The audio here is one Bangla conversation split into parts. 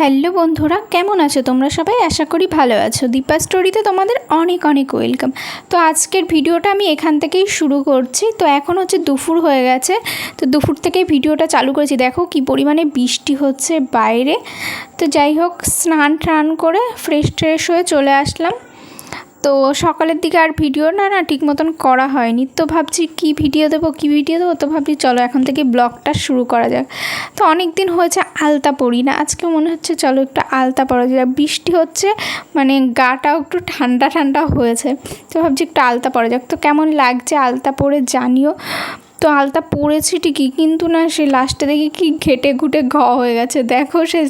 হ্যালো বন্ধুরা, কেমন আছো তোমরা সবাই? আশা করি ভালো আছো। দীপা স্টোরিতে তোমাদের অনেক অনেক ওয়েলকাম। তো আজকের ভিডিওটা আমি এখান থেকেই শুরু করছি। তো এখন হচ্ছে দুপুর হয়ে গেছে। তো দুপুর থেকেই ভিডিওটা চালু করেছি। দেখো কি পরিমাণে বৃষ্টি হচ্ছে বাইরে। তো যাই হোক, স্নান টান করে ফ্রেশ ট্রেশ হয়ে চলে আসলাম। তো সকালের দিকে আর ভিডিও না না ঠিক মতন করা হয়নি। তো ভাবছি কি ভিডিও দেবো, কি ভিডিও দেবো, তো ভাবছি চলো এখন থেকে ব্লগটা শুরু করা যাক। তো অনেক দিন হয়েছে আলতা পরি না, আজকে মনে হচ্ছে চলো একটু আলতা পরা যাক। বৃষ্টি হচ্ছে মানে গাটাও একটু ঠান্ডা ঠান্ডা হয়েছে। তো ভাবছি একটু আলতা পরা যাক। তো কেমন লাগছে আলতা পরে জানিও। তো আলতা পড়েছি ঠিকই, কিন্তু না সে লাস্টে দেখি কি ঘেটে ঘুটে ঘ হয়ে গেছে। দেখো সে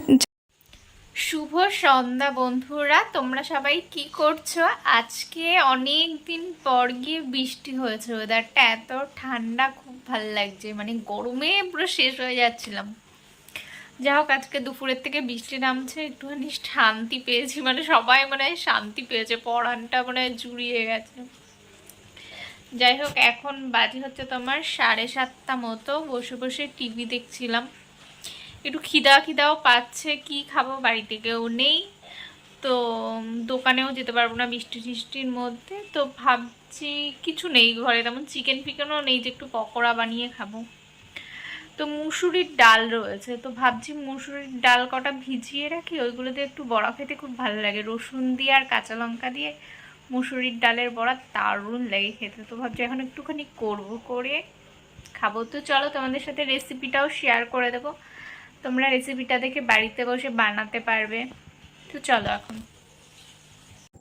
শুভ সন্ধ্যা বন্ধুরা, তোমরা সবাই কি করছ? আজকে অনেক দিন পর গিয়ে বৃষ্টি হয়েছে ওয়েদারটা এত ঠান্ডা, খুব ভালো লাগছে। মানে গরমে পুরো শেষ হয়ে যাচ্ছিলাম। যা হোক, আজকে দুপুরের থেকে বৃষ্টি নামছে, একটুখানি শান্তি পেয়েছি। মানে সবাই মানে শান্তি পেয়েছে পড়ানটা মানে জুড়িয়ে গেছে। যাই হোক, এখন বাজে হচ্ছে তোমার সাড়ে সাতটা মতো। বসে বসে টিভি দেখছিলাম। একটু খিদা খিদাও পাচ্ছে, কি খাব? বাড়িতে কেউ নেই। তো দোকানেও যেতে পারব না বৃষ্টি টিষ্টির মধ্যে। তো ভাবছি কিছু নেই ঘরে, তেমন চিকেন ফিকেনও নেই যে একটু পকোড়া বানিয়ে খাব। তো মুসুরির ডাল রয়েছে, তো ভাবছি মুসুরির ডাল কটা ভিজিয়ে রাখি। ওইগুলো দিয়ে একটু বড়া খেতে খুব ভালো লাগে। রসুন দিয়ে আর কাঁচা লঙ্কা দিয়ে মুসুরির ডালের বড়া দারুণ লাগে খেতে। তো ভাবছি এখন একটুখানি করব করে খাব। তো চলো তোমাদের সাথে রেসিপিটাও শেয়ার করে দেবো। তোমরা রেসিপিটা দেখে বাড়িতে বসে বানাতে পারবে। তো চলো এখন।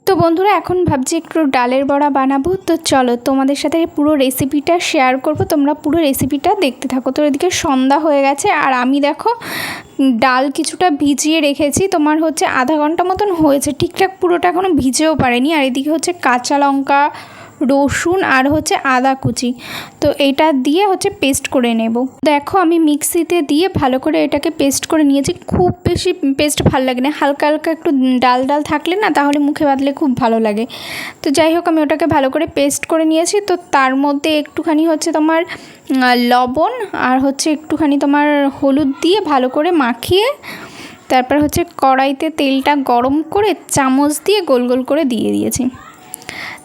তো বন্ধুরা, এখন ভাবছি একটু ডালের বড়া বানাবো। তো চলো তোমাদের সাথে পুরো রেসিপিটা শেয়ার করব। তোমরা পুরো রেসিপিটা দেখতে থাকো। তো এদিকে সন্ধ্যা হয়ে গেছে, আর আমি দেখো ডাল কিছুটা ভিজিয়ে রেখেছি। তোমার হচ্ছে আধা ঘণ্টা মতন হয়েছে। ঠিকঠাক পুরোটা এখনও ভিজেও পারেনি। আর এদিকে হচ্ছে কাঁচা লঙ্কা রসুন আর হচ্ছে আদা কুচি। তো এটা দিয়ে হচ্ছে পেস্ট করে নেব। দেখো আমি মিক্সিতে দিয়ে ভালো করে এটাকে পেস্ট করে নিয়েছি। খুব বেশি পেস্ট ভালো লাগে না। হালকা হালকা একটু ডাল ডাল থাকলে না তাহলে মুখে বাঁধলে খুব ভালো লাগে। তো যাই হোক, আমি ওটাকে ভালো করে পেস্ট করে নিয়েছি। তো তার মধ্যে একটুখানি হচ্ছে তোমার লবণ আর হচ্ছে একটুখানি তোমার হলুদ দিয়ে ভালো করে মাখিয়ে, তারপর হচ্ছে কড়াইতে তেলটা গরম করে চামচ দিয়ে গোল গোল করে দিয়ে দিয়েছি।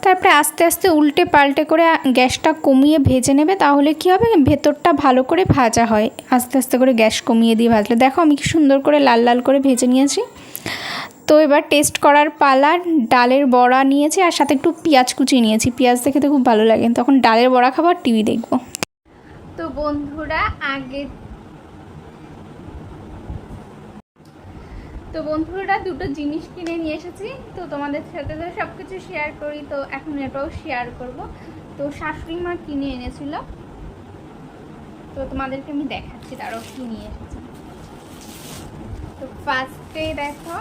তারপরে আস্তে আস্তে উল্টে পাল্টে করে গ্যাসটা কমিয়ে ভেজে নেবে, তাহলে কি হবে? ভেতরটা ভালো করে ভাজা হয়। আস্তে আস্তে করে গ্যাস কমিয়ে দিয়ে ভাজলে। দেখো আমি কি সুন্দর করে লাল লাল করে ভেজে নিয়েছি। তো এবার টেস্ট করার পালা, ডালের বড়া নিয়েছি আর সাথে একটু পেঁয়াজ কুচি নিয়েছি। পেঁয়াজ দেখে তো খুব ভালো লাগে। তখন ডালের বড়া খাবার টিভি দেখব। তো বন্ধুরা আগে তো বন্ধুরা দুটো জিনিস কিনে নিয়ে এসেছি। তো তোমাদের সাথে তো সব কিছু শেয়ার করি, তো এখন এটাও শেয়ার করব। তো শাশুড়ি মা কিনে এনেছিল। তো তোমাদেরকে আমি দেখাচ্ছি, তারও কি নিয়ে এসেছে। তো ফার্স্টে দেখো,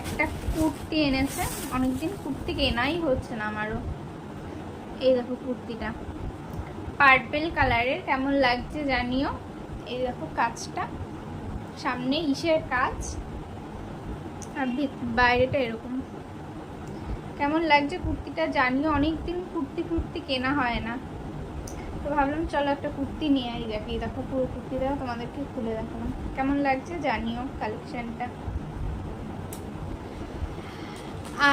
একটা কুর্তি এনেছে। অনেকদিন কুর্তি কেনাই হচ্ছে না আমারও। এই দেখো কুর্তিটা। পার্পেল কালারের কেমন লাগছে জানিও? এই দেখো কাজটা। সামনে ইসের কাজ আর বাইরেটা এরকম। কেমন লাগছে কুর্তিটা? জানিও অনেক দিন কুর্তি ফুর্তি কেনা হয় না। তো ভাবলাম, চলো একটা কুর্তি নিয়ে আই দেখি দেখো পুরো কুর্তিটা, তোমাদেরকে খুলে দেখালাম। কেমন লাগছে জানিও কালেকশনটা।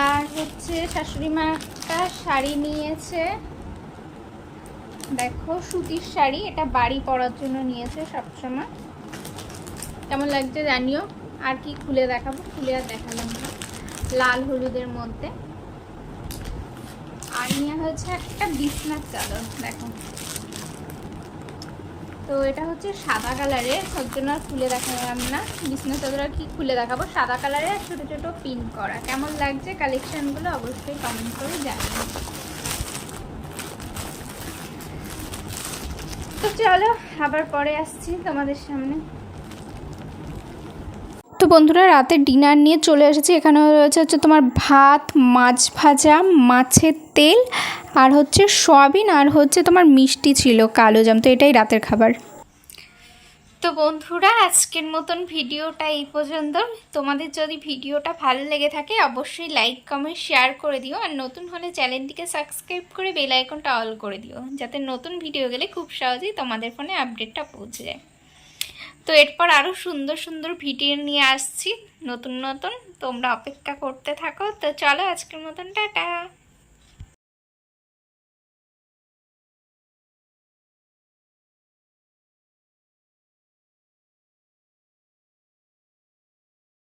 আর হচ্ছে শাশুড়ি মা একটা শাড়ি নিয়েছে। দেখো, সুতির শাড়ি। এটা বাড়ি পরার জন্য নিয়েছে সবসময়। কেমন লাগছে জানিও? আর কি খুলে দেখাবো? খুলে আর দেখালাম না। লাল হলুদের মধ্যে। আর নিয়ে হচ্ছে একটা বিছনার চাদর, দেখো। তো এটা হচ্ছে সাদা কালারের সব জন্য আর খুলে দেখালাম না। বিছনা চাদর আর কি খুলে দেখাবো? সাদা কালারের ছোটো ছোটো পিন করা। কেমন লাগছে কালেকশানগুলো অবশ্যই কমেন্ট করে জানিও। তো চলো, আবার পরে আসছি তোমাদের সামনে। তো বন্ধুরা, রাতে ডিনার নিয়ে চলে এসেছি। এখানে রয়েছে হচ্ছে তোমার ভাত, মাছ ভাজা, মাছের তেল, আর হচ্ছে সয়াবিন, আর হচ্ছে তোমার মিষ্টি ছিল, কালো জাম। তো এটাই রাতের খাবার। তো বন্ধুরা, আজকের মতন ভিডিওটা এই পর্যন্ত। তোমাদের যদি ভিডিওটা ভালো লেগে থাকে, অবশ্যই লাইক, কমেন্ট, শেয়ার করে দিও। আর নতুন হলে চ্যানেলটিকে সাবস্ক্রাইব করে বেল আইকনটা অল করে দিও, যাতে নতুন ভিডিও গেলে খুব সহজেই তোমাদের ফোনে আপডেটটা পৌঁছে যায়। তো এরপর আরও সুন্দর সুন্দর ভিডিও নিয়ে আসছি, নতুন নতুন, তোমরা অপেক্ষা করতে থাকো। তো চলো আজকের মতন, টাটা!